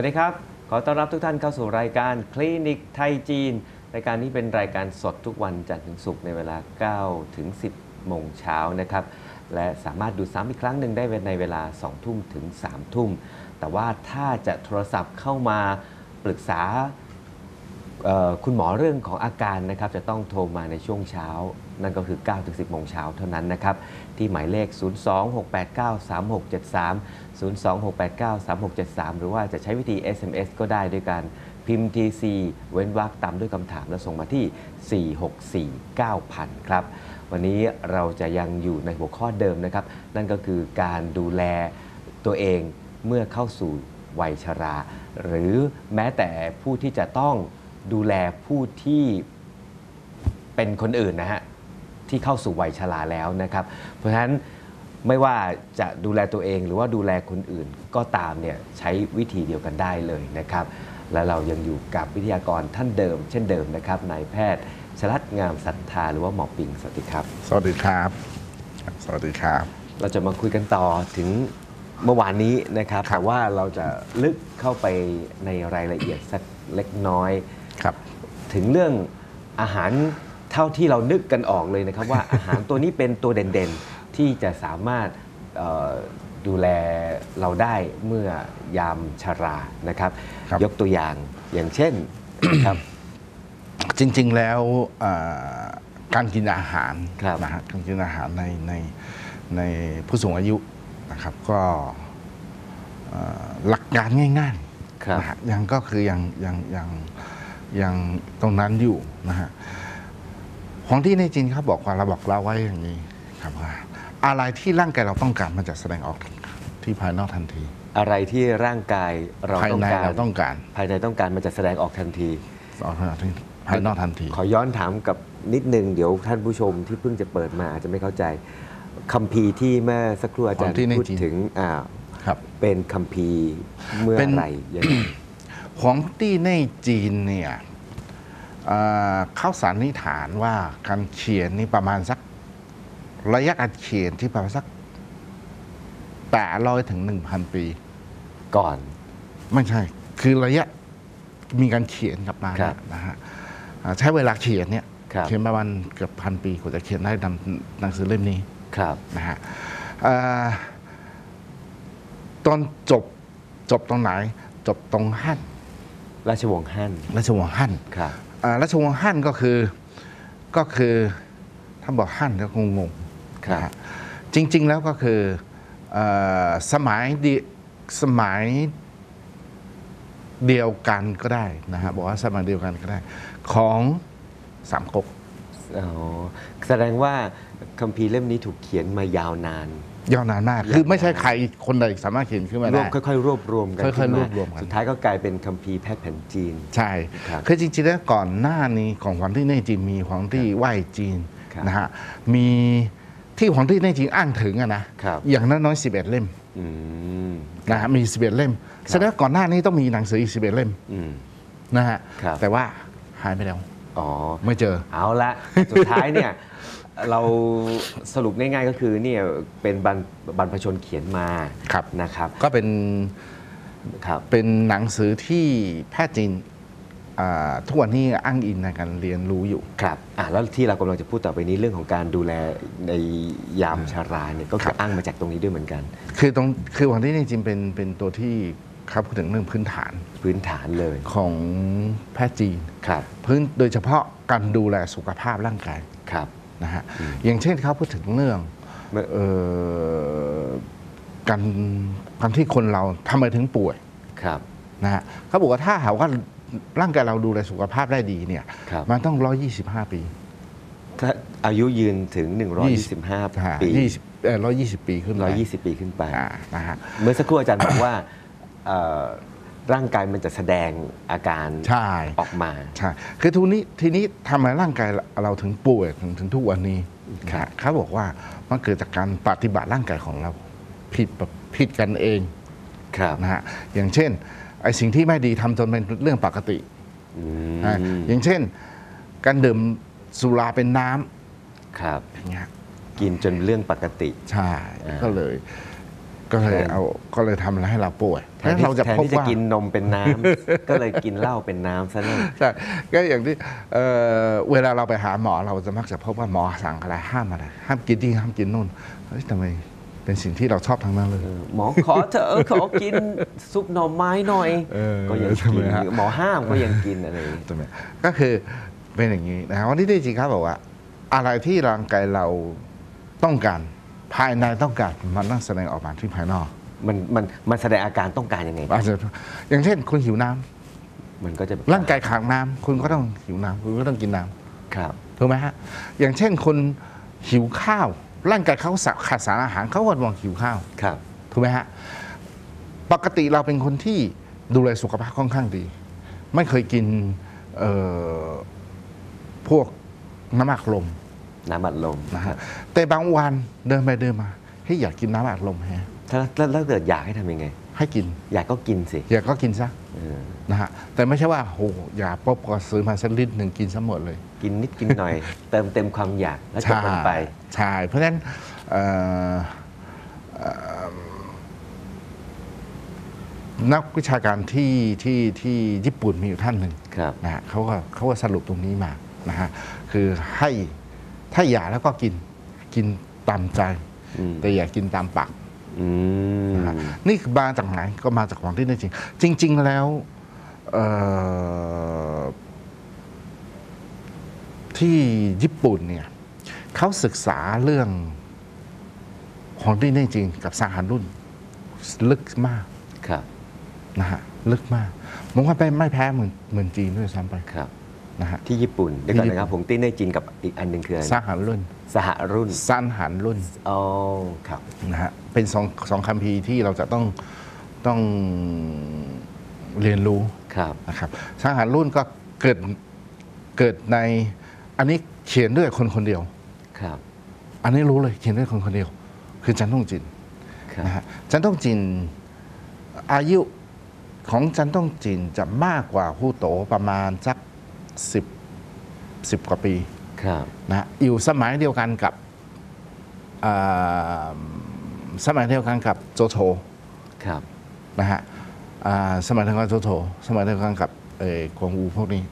สวัสดีครับ ขอต้อนรับทุกท่านเข้าสู่รายการคลินิกไทยจีน รายการนี้เป็นรายการสดทุกวันจันทร์ถึงศุกร์ในเวลา 9 ถึง 10 โมงเช้านะครับ และสามารถดูซ้ำอีกครั้งหนึ่งได้ในเวลา 2 ทุ่มถึง 3 ทุ่ม แต่ว่าถ้าจะโทรศัพท์เข้ามาปรึกษา คุณหมอเรื่องของอาการนะครับจะต้องโทรมาในช่วงเช้า นั่นก็คือ9ถึง10 โมงเช้าเท่านั้นนะครับ ที่หมายเลข 026893673 026893673 หรือว่าจะใช้วิธี SMS ก็ได้ด้วยการพิมพ์ TC เว้นวรรคตามด้วยคำถามแล้วส่งมาที่ 4649000 ครับ วันนี้เราจะยังอยู่ในหัวข้อเดิมนะครับ นั่นก็คือการดูแลตัวเองเมื่อเข้าสู่วัยชรา หรือแม้แต่ผู้ที่จะต้อง ดูแลผู้ที่เป็นคนอื่นนะฮะที่เข้าสู่วัยชราแล้วนะครับ เพราะฉะนั้นไม่ว่าจะดูแลตัวเองหรือว่าดูแลคนอื่นก็ตามเนี่ยใช้วิธีเดียวกันได้เลยนะครับ และเรายังอยู่กับวิทยากรท่านเดิม เช่นเดิมนะครับนายแพทย์ชลัดงามศรัทธาหรือว่าหมอปิงสวัสดีครับ สวัสดีครับ สวัสดีครับ เราจะมาคุยกันต่อถึงเมื่อวานนี้นะครับครับแต่ว่าเราจะลึกเข้าไปในรายละเอียดสักเล็กน้อย ครับ ถึงเรื่องอาหารเท่าที่เรานึกกันออกเลยนะครับ ว่าอาหารตัวนี้เป็นตัวเด่นๆ ที่จะสามารถเอ่อดูแลเราได้เมื่อยามชรานะครับครับยกตัวอย่างอย่างเช่นครับ จริงๆแล้วเอ่อการกินอาหารครับนะฮะการกินอาหารในในในผู้สูงอายุนะครับ ก็เอ่อหลักการง่ายครับๆนะฮะยังก็คือยังยังยังยัง ตรงนั้นอยู่นะฮะของที่ในจีนเขาบอกว่าเราบอกเราไว้อย่างนี้ครับว่า อะไรที่ร่างกายเราต้องการมันจะแสดงออกที่ภายนอกทันที อะไรที่ร่างกายเราภายต้องในการเราต้องการ ภายในต้องการมันจะแสดงออกทันทีออกภายนอกทันที ขอย้อนถามกับนิดนึงเดี๋ยวท่านผู้ชมที่เพิ่งจะเปิดมาอาจจะไม่เข้าใจคัมภีร์ที่เมื่อสักครู่อาจารย์ของที่ในพูดจีนถึงอ่าครับเป็นคัมภีร์เมื่อเป็นไหรยังไง ของที่ในจีนเนี่ยเอ่อเขาสันนิษฐานว่าการเขียนนี่ประมาณสักระยะการเขียนที่ประมาณสักแปดร้อยถึงหนึ่งพันปี ก่อน ไม่ใช่ คือระยะมีการเขียนกลับมาครับนะฮะอ่าใช้เวลาเขียนเนี่ยครับเขียนประมาณเกือบพันปีกว่าจะเขียนได้นำหนังสือเล่มนี้ครับนะฮะเอ่อตอนจบจบตรงไหน จบตรงฮั่น ราชวงศ์ฮั่นราชวงศ์ฮั่นครับอ่าราชวงศ์ฮั่นก็คือก็คือถ้าบอกฮั่นก็คงงงครับนะฮะจริง ๆ แล้วก็คือเออสมัยเดีสมัยเดียวกันก็ได้นะฮะบอกว่าสมัยเดียวกันก็ได้ ของสามก๊กอ๋อแสดงว่าคัมภีร์เล่มนี้ถูกเขียนมายาวนาน ยาวนานมาก คือไม่ใช่ใครคนใดสามารถเขียนขึ้นมารวได้บค่อยๆรวบรวมกันค่อยๆขึ้นรมาวบรวมกันสุดท้ายก็กลายเป็นคัมภีร์แพทย์แผนจีน ใช่ครับคือจริงๆแล้วก่อนหน้านี้ของหวังที่ในจีนมีหวังที่ไหว้จีนครับนะฮะมีที่หวังที่ในจีนอ้างถึงอะนะครับอย่างน้อยๆสิบเอ็ดเล่มอืมนะฮะมีสิบเอ็ดเล่มแสดงว่าก่อนหน้านี้ต้องมีหนังสืออีกสิบเอ็ดเล่มอืมนะฮะครับแต่ว่าหายไปแล้ว อ๋อ ไม่เจอ เอาละสุดท้ายเนี่ย เราสรุปง่ายๆก็คือเนี่ยเป็นบรรบรรพชนเขียนมาครับนะครับ ก็เป็นครับเป็นหนังสือที่แพทย์จีนอ่าทุกวันนี้อ้างอิงในการเรียนรู้อยู่ครับอะแล้วที่เรากำลังจะพูดต่อไปนี้เรื่องของการดูแลในยามชาราเนี่ยก็ครัคือบอ้างมาจากตรงนี้ด้วยเหมือนกัน คือตรงคือหวังที่ในจีนเป็นเป็นตัวที่ เขาพูดถึงเรื่องพื้นฐานพื้นฐานเลยของแพทย์จีนครับพื้นโดยเฉพาะการดูแลสุขภาพร่างกายครับนะฮะอย่างเช่นเขาพูดถึงเรื่องเมื่อเอ่อการการที่คนเราทำไมถึงป่วยครับนะฮะเขาบอกว่าถ้าหากว่าร่างกายเราดูแลสุขภาพได้ดีเนี่ยครับมันต้อง 125 ปีถ้าอายุยืนถึง 125 ปี20เอ่อ120 ปีขึ้นไป120 ปีขึ้นไปอ่านะฮะเมื่อสักครู่อาจารย์บอกว่าเอ่อ ร่างกายมันจะแสดงอาการใช่ออกมาใช่คือทีนี้ทีนี้ทำไมร่างกายเราถึงป่วยถึงถึงทุกวันนี้ครับนะเขาบอกว่ามันเกิดจากการปฏิบัติร่างกายของเราผิดแบบผิดกันเองครับนะฮะอย่างเช่นไอ้สิ่งที่ไม่ดีทำจนเป็นเรื่องปกติอืนะมอย่างเช่น การดื่มสุราเป็นน้ำครับอย่างเงี้ยกินจนเรื่องปกติ ใช่อ่าก็เลย ก็เลยแทนเอาก็เลยทำให้เราป่วยแทเพราะนฉะนั้นที่เราจะแทนพบที่จะว่ากินนมเป็นน้ำ ก็เลยกินเหล้าเป็นน้ำซะนั่นใช่ก็อย่างที่เอ่อเวลาเราไปหาหมอเราจะมักจะพบว่าหมอสั่งอะไรห้ามอะไรห้ามกินนี่ห้ามกินนู่นเฮ้ยทำไมเป็นสิ่งที่เราชอบทั้งนั้นเลยเออหมอขอเถอะขอกินซุปหน่อไม้หน่อย เออก็ยังทำไมกินฮะ หมอห้ามก็ยังกินอะไรอย่างงี้ ใช่ไหมก็คือเป็นอย่างนี้นะวันนี้ได้จริงครับบอกว่า อะไรที่ร่างกายเราต้องการ ภายในต้องการมันต้องแสดงออกมาที่ภายนอก มันมันมันแสดงอาการต้องการยังไง อาจจะอย่างเช่นคุณหิวน้ำมันก็จะร่างกายขาดน้ำคุณก็ต้องหิวน้ำคุณก็ต้องกินน้ำครับ ถูกไหมฮะอย่างเช่นคนหิวข้าว ร่างกายเขาขาดสารอาหารเขาก็มองหิวข้าว ครับ ถูกไหมฮะ ปกติเราเป็นคนที่ดูแลสุขภาพค่อนข้างดี ไม่เคยกินเอ่อพวกน้ำอัดลม น้ำอัดลมนะฮะแต่บางวันเดินไปเดินมาให้ยอยากกินน้ำอัดลมแฮะถ้าถ้าถ้าเกิดอยากให้ทำยังไง ให้กิน อยากก็กินสิอยากก็กินซะเออนะฮะแต่ไม่ใช่ว่าโหอย่าป๊บก็ซื้อมาสักลิตรหนึ่งกินซะหมดเลย กินนิดกินหน่อย เติมเต็มความอยากแล้วจบมันไป ใช่เพราะฉะนั้นเอ่อเอ่อนักวิชาการที่ที่ที่ญี่ปุ่นมีอยู่ท่านหนึ่งครับ นะฮะเขาก็เขาก็สรุปตรงนี้มานะฮะคือให้ ถ้าอยากแล้วก็กินกินตามใจอืมแต่อย่ากินตามปากอืมนะฮะนี่คือมาจากไหนก็มาจากของที่นี่จริง จริง ๆ แล้วเอ่อที่ญี่ปุ่นเนี่ยเขาศึกษาเรื่องของที่นี่จริง กับสหารรุ่น ลึกมากครับนะฮะลึกมากผมว่าไม่ไม่แพ้เหมือนเหมือนจีนด้วยซ้ำไปครับ นะฮะที่ญี่ปุ่นเดี๋ยวก่อนที่ญี่ปุ่นนะครับผมติ้นได้จีนกับอีกอันหนึ่งคืออะไรสหารรุ่น สหรุ่นสันหารรุ่นอ๋อครับนะฮะเป็นสองสองคัมภีร์ที่เราจะต้องต้องเรียนรู้ครับนะครับสหารรุ่นก็เกิดเกิดในอันนี้เขียนด้วยคนคนเดียวครับ อันนี้รู้เลยเขียนด้วยคนคนเดียว คือจันทงจินครับนะฮะจันทงจินอายุของจันทงจินจะมากกว่าผู้โตประมาณสัก สิบสิบกว่าปีครับนะฮะอยู่สมัยเดียวกันกับอ่าสมัยเดียวกันกับโจโฉครับนะฮะอ่าสมัยเดียวกันกับโจโฉสมัยเดียวกันกับเอ่อกวงอูพวกนี้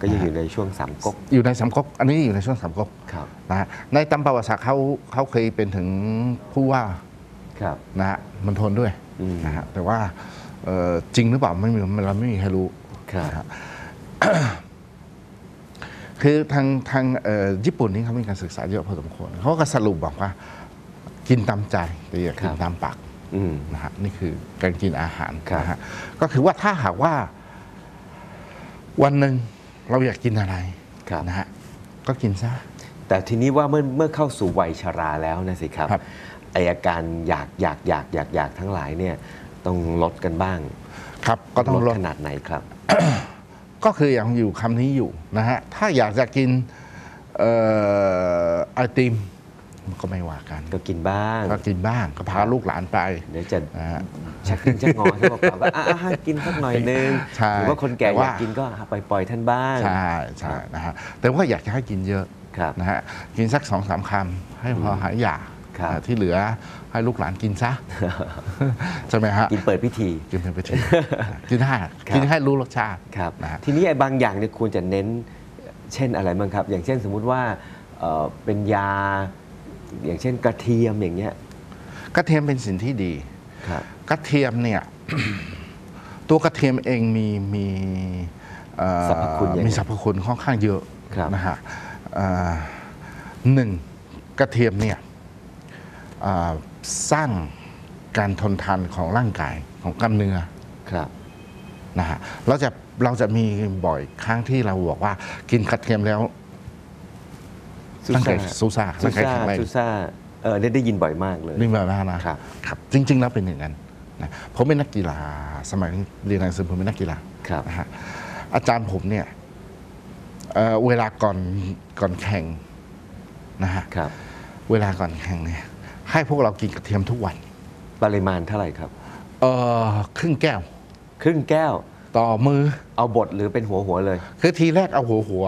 ก็ยังอยู่ในช่วงสามก๊กอยู่ในสามก๊กอันนี้อยู่ในช่วงสามก๊กครับนะฮะในตำประวัติศาสตร์เขาเขาเคยเป็นถึงผู้ว่าครับนะฮะมันทนด้วยอืมนะฮะแต่ว่าเอ่อจริงหรือเปล่าไม่มีเราไม่มีใครรู้ครับนะฮะ คือทางทางเอ่อญี่ปุ่นนี่เขามีการศึกษาเยอะพอสมควรเขาก็สรุปบอกว่ากินตามใจแต่อย่ากินตามปากอืมนะฮะนี่คือการกินอาหารครับนะฮะก็คือว่าถ้าหากว่า วันหนึ่งเราอยากกินอะไรครับนะฮะก็กินซะแต่ทีนี้ว่าเมื่อเมื่อเข้าสู่วัยชราแล้วนะสิครับครับไออาการอยากอยากอยากอยากอยากทั้งหลายเนี่ย ต้องลดกันบ้าง ครับก็ต้องลดขนาดไหนครับ ก็คือยังอยู่คำนี้อยู่นะฮะ ถ้าอยากจะกินเอ่อไอติมก็ไม่ว่ากัน ก็กินบ้าง ก็กินบ้างก็พาลูกหลานไป เดี๋ยวจะนะฮะชักขึ้นชักงอใช่ไหมครับว่าอะอะให้กินสักหน่อยนึงใช่หรือว่าคนแก่แต่อว่ายากกินก็ไปปล่อยท่านบ้าง ใช่ใช่นะฮะ แต่ว่าอยากจะให้กินเยอะครับนะฮะ กินสักสองสามคำให้พอหายอยากครับอ่าที่เหลือ ให้ลูกหลานกินซะใช่ไหมฮะกินเปิดพิธีกินเป็นไปทีกินให้ครับกินให้รู้รสชาติครับนะฮะทีนี้ไอ้บางอย่างเนี่ยควรจะเน้นเช่นอะไรบ้างครับ อย่างเช่นสมมุติว่าเอ่อเป็นยา อย่างเช่นกระเทียมอย่างเงี้ยกระเทียมเป็นสิ่งที่ดีครับกระเทียมเนี่ยตัวกระเทียมเองมีมีเอ่อสรรพคุณยังไงมีสรรพคุณค่อนข้างเยอะครับนะฮะเอ่อหนึ่งกระเทียมเนี่ยเอ่อ สร้างการทนทานของร่างกายของกล้ามเนื้อครับนะฮะเราจะเราจะมีบ่อยครั้งที่เราบอกว่ากินกระเทียมแล้วซูร่างกาซ่ายซูซ่าซูร่างกายซ่าแข็งแรงซูซ่าเออได้ได้ยินบ่อยมากเลยนี่แบบนั้นนะครับครับ จริง ๆ แล้วเป็นอย่างนั้นนะผมเป็นนักกีฬาสมัยเรียนหนังสือผมเป็นนักกีฬาครับนะฮะอาจารย์ผมเนี่ยเอ่อเวลาก่อนก่อนแข่งนะฮะครับ เวลาก่อนแข่งเนี่ย ให้พวกเรากินกระเทียมทุกวัน ปริมาณเท่าไหร่ครับ เออครึ่งแก้ว ครึ่งแก้วต่อมือ เอาบดหรือเป็นหัวหัวๆเลย คือทีแรกเอาหัวหัว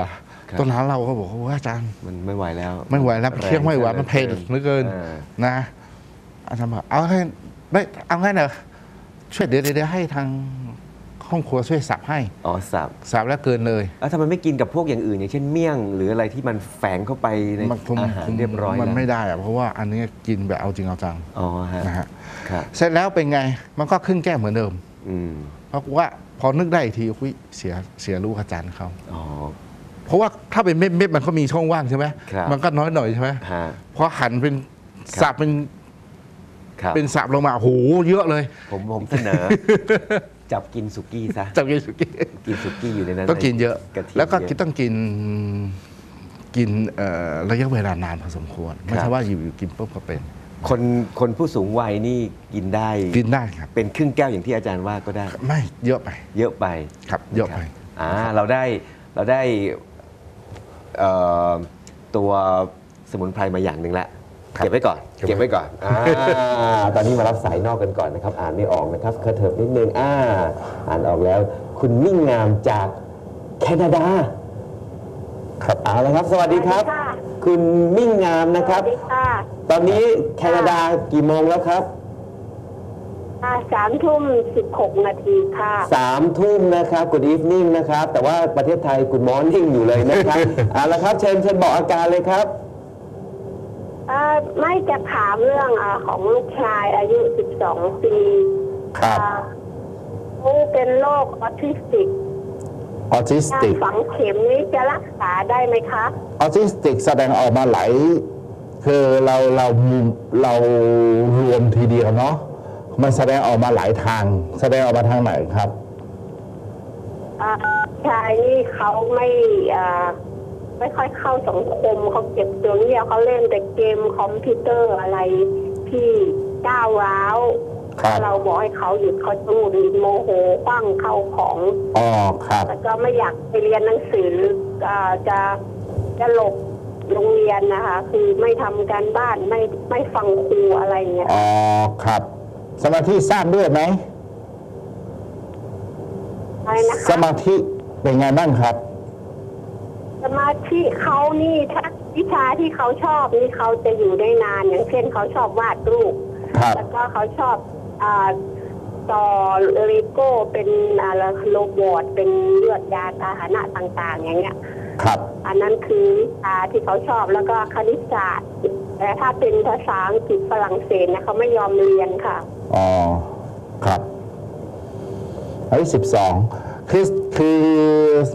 ครับ ตอนนั้นเราก็บอกว่าอาจารย์ มันไม่ไหวแล้วไม่ไหวแล้วแรงเคี่ยงไม่ไหวมันเผ็ดเหลือเกินออนะอาจารย์บอกเอาให้ไม่เอางั้นเหรอช่วยเดี๋ยวเดี๋ยวให้ทาง ห้องครัวช่วยสับให้อ๋อสับสับแล้วเกินเลยแล้วทำไมไม่กินกับพวกอย่างอื่น อย่างเช่นเมี่ยง หรืออะไรที่มันแฝงเข้าไปในมันคงอาหารคงเรียบร้อยมันแล้วไม่ได้อะเพราะว่าอันนี้กินแบบเอาจริงเอาจังอ๋อฮะนะฮะครับเสร็จแล้วเป็นไงมันก็ขึ้นแก้วเหมือนเดิม อืมเพราะว่าพอนึกได้อีกทีอุ๊ยเสียเสียลูกอาจารย์เขาอ๋อ เพราะว่าถ้าเป็นเม็ดเม็ดมันก็มีช่องว่างใช่ไหมครับมันก็น้อยหน่อยใช่ไหมฮะพอหั่นเป็นครับ สับเป็นครับ เป็นสับลงมาโอ้โหเยอะเลย ผมผมเสนอ จับกินสุกี้ซะจับกินสุกี้กินสุกี้อยู่ในนั้นต้องกินเยอะกระเทียมแล้วก็เยอะต้องกินกินเอ่อระยะเวลานานพอสมควร ไม่ครัใช่บว่าอยู่ๆกินปุ๊บก็เป็น คนคนผู้สูงวัยนี่กินได้กินได้ครับ เป็นครึ่งแก้วอย่างที่อาจารย์ว่าก็ได้ ไม่เยอะไป เยอะไปครับ เยอะไปอ่าเราได้เราได้เอ่อตัวสมุนไพรมาอย่างหนึ่งแล้วครับ เก็บไว้ก่อนเก็บไว้เก็บไว้ก่อนอ่าตอนนี้มารับสายนอกกันก่อนนะครับ อ่านไม่ออกนะครับเคอะเถิบนิดนึงอ่าอ่านออกแล้ว คุณมิ่งงามจากแคนาดา ครับเอาละครับ สวัสดีครับสวัสดีค่ะคุณมิ่งงามนะสครัวับสดีค่ะตอนนี้แคนาดากี่โมงแล้วครับอ่าสามทุ่มสิบหกนาทีค่ะสามทุ่มนะครับ Good evening นะครับ แต่ว่าประเทศไทย Good morning อยู่เลยนะครับเอาละครับ เชิญเชิญบอกอาการเลยครับ อ่าไม่จะถามเรื่องอาของลูกชายอายุสิบสองปีครับอ่าเขาเป็นโรคออทิสติกออทิสการติกฝังเข็มนี้จะรักษาได้ไหมคะออทิสติกแสดงออกมาหลายคือเราเราเรารวมทีเดียวเนาะมันแสดงออกมาหลายทาง แสดงออกมาทางไหนครับ อ่าชายนี่เขาไม่อ่า ไม่ค่อยเข้าสังคมเขาเก็บตัวเงียบเขาเล่นแต่เกมคอมพิวเตอร์อะไรที่ก้าวร้าวครับเราบอกให้เขาหยุดเขาจะหงุดหงิดโมโหคว้างเข้าของอ๋อครับแล้วก็ไม่อยากไปเรียนหนังสืออ่าจะจะหลบโรงเรียนนะคะ คือไม่ทำการบ้านไม่ไม่ฟังครูอะไรเงี้ยอ๋อครับ สมาธิสั้นด้วยไหม อะไรนะสคะมาธิเป็นไงบ้างครับ สมาธิเขานี่ถ้าวิชาที่เขาชอบนี่เขาจะอยู่ได้นานอย่างเช่นเขาชอบวาดรูปครับแล้วก็เขาชอบอาต่อเลโก้เป็นอะไรโลบอทเป็นเลือดยานพาหนะต่างๆ อย่างเงี้ย ครับ อันนั้นคือวิชาที่เขาชอบแล้วก็คณิตศาสตร์แต่ถ้าเป็นภาษาอังกฤษฝรั่งเศสนะเขาไม่ยอมเรียนค่ะอ๋อครับอายุสิบสอง คือคือ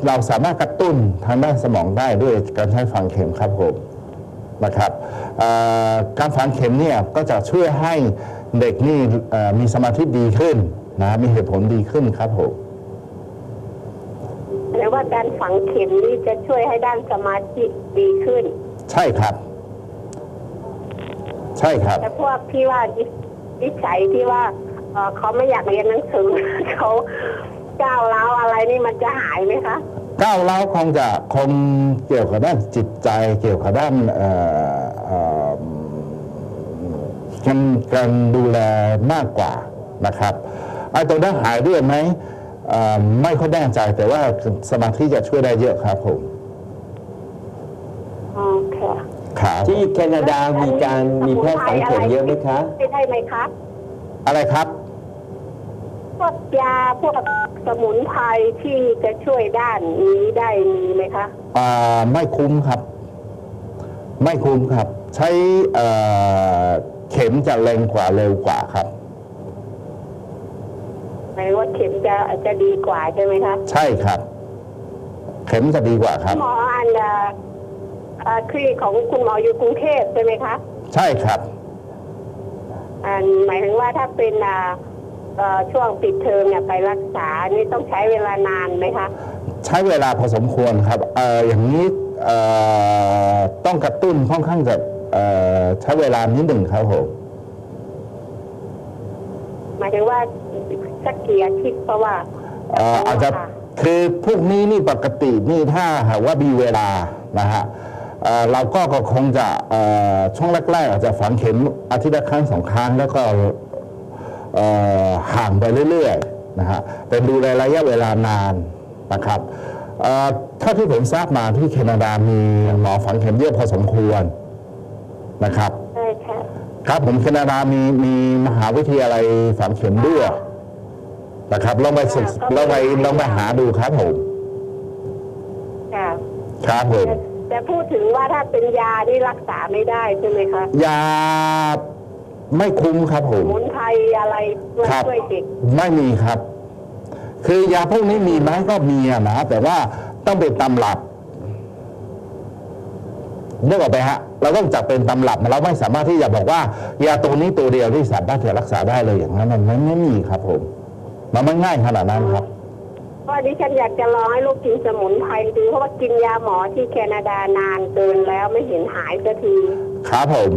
เราสามารถกระตุ้นทางด้านสมองได้ด้วยการใช้ฝังเข็มครับผมนะครับเอ่อการฝังเข็มเนี่ยก็จะช่วยให้เด็กนี่เอ่อมีสมาธิดีขึ้นนะมีเหตุผลดีขึ้นครับผมหรือว่าการฝังเข็มนี่จะช่วยให้ด้านสมาธิดีขึ้น ใช่ครับ ใช่ครับแต่พวกที่ว่านินิสัยที่ว่าเอ่อเขาไม่อยากเรียนหนังสือเขา ก้าวร้าวอะไรนี่มันจะหายไหมคะก้าวเล้าวคงจะคงเกี่ยวกับด้านจิตใจเกี่ยวกับด้านเอ่อเอ่อการการดูแลมากกว่านะครับไอ้ตรงนั้นหายด้วยไหมเอ่อไม่ค่อยแน่ใจแต่ว่าสมาธิจะช่วยได้เยอะครับผมโอเคครับที่แคนาดามีการมีแพทย์ฝังเข็มเยอะไหมคะไม่ได้ไหมคะอะไรครับ พวกยาพวกสมุนไพรที่จะช่วยด้านนี้ได้มีไหมคะอ่าไม่คุ้มครับ ไม่คุ้มครับ ใช้เอ่อเข็มจะแรงกว่าเร็วกว่าครับ หมายว่าเข็มจะจะดีกว่าใช่ไหมคะใช่ครับ เข็มจะดีกว่าครับ หมออันเอ่อเอ่อคลินิกของคุณหมออยู่กรุงเทพใช่ไหมคะ ใช่ครับ อันหมายถึงว่าถ้าเป็นอ่าเอ่อ ช่วงปิดเทอมเนี่ยไปรักษา นี่ต้องใช้เวลานานไหมคะ ใช้เวลาพอสมควรครับเอ่ออย่างนี้เอ่อต้องกระตุ้นค่อนข้างจะเอ่อใช้เวลานิดหนึ่งครับผมหมายถึงว่าสักกี่อาทิตย์เพราะว่าเอ่ออาจจะคือพวกนี้นี่ปกตินี่ถ้าหากว่ามีเวลานะฮะเอ่อเราก็ก็คงจะเอ่อช่วงแรกๆอาจจะฝังเข็มอาทิตย์ละครั้งสองครั้งแล้วก็เอ่อ ห่างไปเรื่อยๆนะฮะเป็นดูแลระยะเวลานานนะครับเอ่อเท่าที่ผมทราบมาที่แคนาดามีหมอฝังเข็มเยอะพอสมควรนะครับใช่ค่ะครับผมแคนาดามีมีมหาวิทยาลัยฝังเข็มด้วยนะครับลองไปศึกลองไปลองไปหาดูครับผมค่ะครับผมแต่แต่พูดถึงว่าถ้าเป็นยานี่รักษาไม่ได้ใช่ไหมคะยา ไม่คุ้มครับผสม มุนไพรอะไรช่วยครับ ช่วยเด็กไม่มีครับ คือยาพวกนี้มีไหมก็มีอะนะแต่ว่าต้องเป็นตำรับนึกออกไปฮะ เราต้องจับเป็นตำรับเราไม่สามารถที่จะบอกว่า ยาตัวนี้ตัวเดียวที่สามารถจะรักษาได้เลยอย่างนั้นมันไม่ไม่มีครับ ผม มันไม่ง่ายขนาดนั้นครับ เพราะดิฉันอยากจะลองให้ลูกกินสมุนไพรดูเพราะว่ากินยาหมอที่แคนาดานานเกินแล้วไม่เห็นหายสักที ครับผม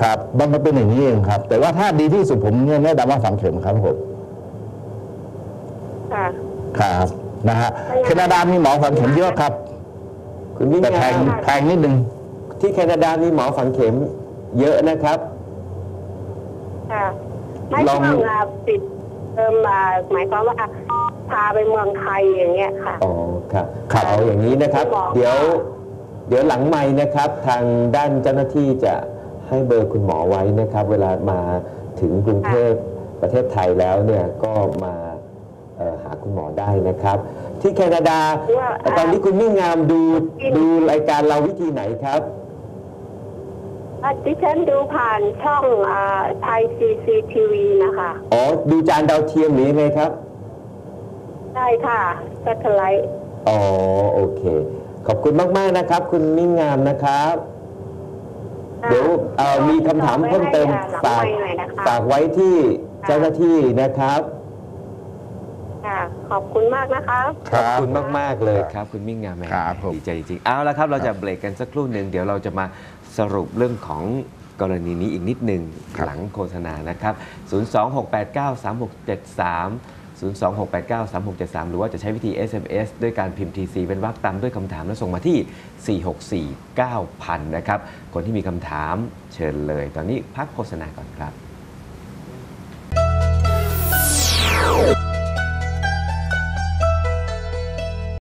ครับมันมันเป็นอย่างนี้เองครับ แต่ว่าถ้าดีที่สุดผมเนี่ยแนะนำว่าฝังเข็มครับผมค่ะ ครับนะฮะแคนาดามีหมอฝังเข็มเยอะครับคุณวิ่งแต่แพงางมแพงนิดนึงที่แคนาดามีหมอฝังเข็มเยอะนะครับ ค่ะไม่ลองต้องอะปิดเติมมาหมายความว่าอะพาไปเมืองไทยอย่างเงี้ยค่ะ อ๋อครับครับ เอาอย่างนี้นะครับคุณหมอเดี๋ยว เดี๋ยวหลังไม้นะครับ ทางด้านเจ้าหน้าที่จะ ให้เบอร์คุณหมอไว้นะครับ เวลามาถึงกรุงเทพประเทศไทยแล้วเนี่ยก็มาเอ่อหาคุณหมอได้นะครับ ที่แคนาดาว่าอ่าตอนนี้คุณมิ่งงามดูดูรายการเราวิธีไหนครับอะดิฉันดูผ่านช่องอ่าไทยซีซีทีวีนะคะ อ๋อ ดูจานดาวเทียมหรือยังไงครับ ได้ค่ะแซทไลท์อ๋อ โอเค ขอบคุณมาก ๆ นะครับ คุณมิ่งงามนะครับ เดี๋ยวเอ่อมีคำถามเพิ่มเติมฝาฝากกหน่อยนะคะฝากไว้ที่เจ้าหน้าที่นะครับ ค่ะ ขอบคุณมากนะคะขอบคุณมาก ๆ เลยครับคุณมิ่งงามแหม่ครับผม ดีใจจริงๆเอาละครับ เราจะเบรกกันสักครู่หนึ่งเดี๋ยวเราจะมาสรุปเรื่องของกรณีนี้อีกนิดหนึ่งครับหลังโฆษณานะครับ 026893673 026893673 หรือว่าจะใช้วิธี SMS ด้วยการพิมพ์ TC เป็นวรรคตามด้วยคำถามแล้วส่งมาที่ 4649000 นะครับ คนที่มีคำถามเชิญเลย ตอนนี้พักโฆษณาก่อนครับ